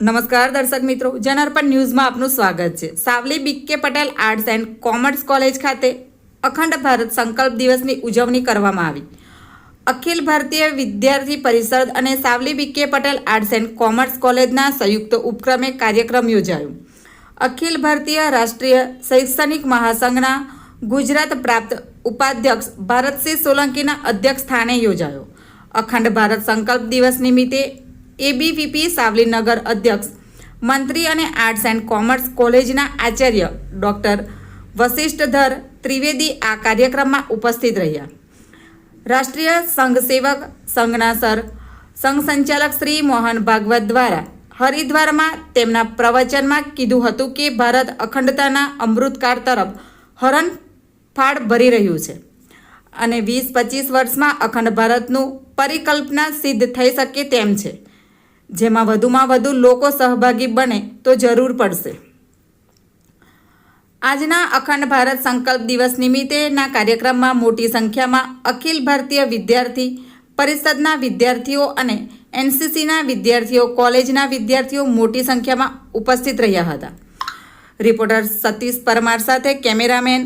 નમસ્કાર દર્શક મિત્રો જનઅર્પણ ન્યૂઝમાં આપનું સ્વાગત છે. Savli BK Patel arts and commerce college ખાતે અખંડ ભારત સંકલ્પ દિવસની ઉજવણી કરવામાં આવી. અખિલ ભારતીય વિદ્યાર્થી પરિષદ અને Savli B K Patel arts and commerce કોલેજના સંયુક્ત ઉપક્રમે કાર્યક્રમ યોજાયો. અખિલ ભારતીય રાષ્ટ્રીય શૈક્ષણિક મહાસંઘના ગુજરાત પ્રાપ્ત ઉપાધ્યક્ષ ભારતસિંહ સોલંકીના અધ્યક્ષ સ્થાને યોજાયો. અખંડ ભારત સંકલ્પ દિવસ નિમિત્તે એબીવીપી સાવલીનગર અધ્યક્ષ, મંત્રી અને આર્ટ્સ એન્ડ કોમર્સ કોલેજના આચાર્ય ડૉક્ટર વશિષ્ઠધર ત્રિવેદી આ કાર્યક્રમમાં ઉપસ્થિત રહ્યા. રાષ્ટ્રીય સંઘ સેવક સંઘના સર, સંઘ સંચાલક શ્રી મોહન ભાગવત દ્વારા હરિદ્વારમાં તેમના પ્રવચનમાં કીધું હતું કે ભારત અખંડતાના અમૃતકાળ તરફ હરણફાળ ભરી રહ્યું છે અને વીસ પચીસ વર્ષમાં અખંડ ભારતનું પરિકલ્પના સિદ્ધ થઈ શકે તેમ છે. જેમાં વધુમાં વધુ લોકો સહભાગી બને તો જરૂર પડશે. આજના અખંડ ભારત સંકલ્પ દિવસ નિમિત્તેના કાર્યક્રમમાં મોટી સંખ્યામાં અખિલ ભારતીય વિદ્યાર્થી, પરિષદના વિદ્યાર્થીઓ અને એનસીસીના વિદ્યાર્થીઓ, કોલેજના વિદ્યાર્થીઓ મોટી સંખ્યામાં ઉપસ્થિત રહ્યા હતા. રિપોર્ટર સતીશ પરમાર સાથે કેમેરામેન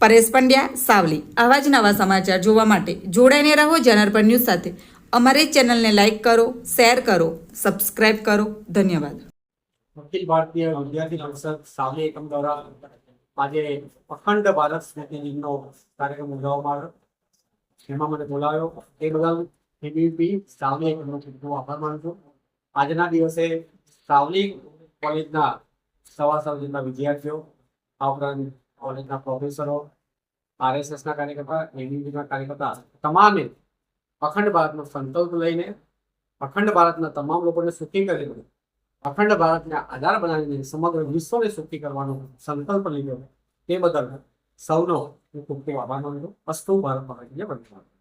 પરેશ પંડ્યા, સાવલી. આવા જ નવા સમાચાર જોવા માટે જોડાઈને રહો જનરપર ન્યૂઝ સાથે. અમારી ચેનલને લાઇક કરો, શેર કરો, સબસ્ક્રાઇબ કરો. ધન્યવાદ. અખિલ ભારતીય વિદ્યાર્થી પરિષદ સામે એકમ દ્વારા આજે અખંડ ભારત સ્મૃતિ દિનનો કાર્યક્રમ ઉજવવામાં આવ્યો. એમાં મને બોલાવ્યો. એ બદલ એબીપી સાવલી એકમનો ખૂબ આભાર માનું છું. આજના દિવસે સાવલી કોલેજના સવા જેટલા વિદ્યાર્થીઓ, આ ઉપરાંત કોલેજના પ્રોફેસરો આરએસએસના કાર્યકર્તા, એબીપીના કાર્યકર્તા તમામે અખંડ ભારતનો સંકલ્પ લઈને અખંડ ભારતના તમામ લોકોને સુખી કરીને અખંડ ભારતને આધાર બનાવીને સમગ્ર વિશ્વને સુખી કરવાનો સંકલ્પ લીધો. તે બદલ સૌનો હું ખૂબ ખૂબ આભાર માનું છું. અસ્તુ ભારત કી વંદે.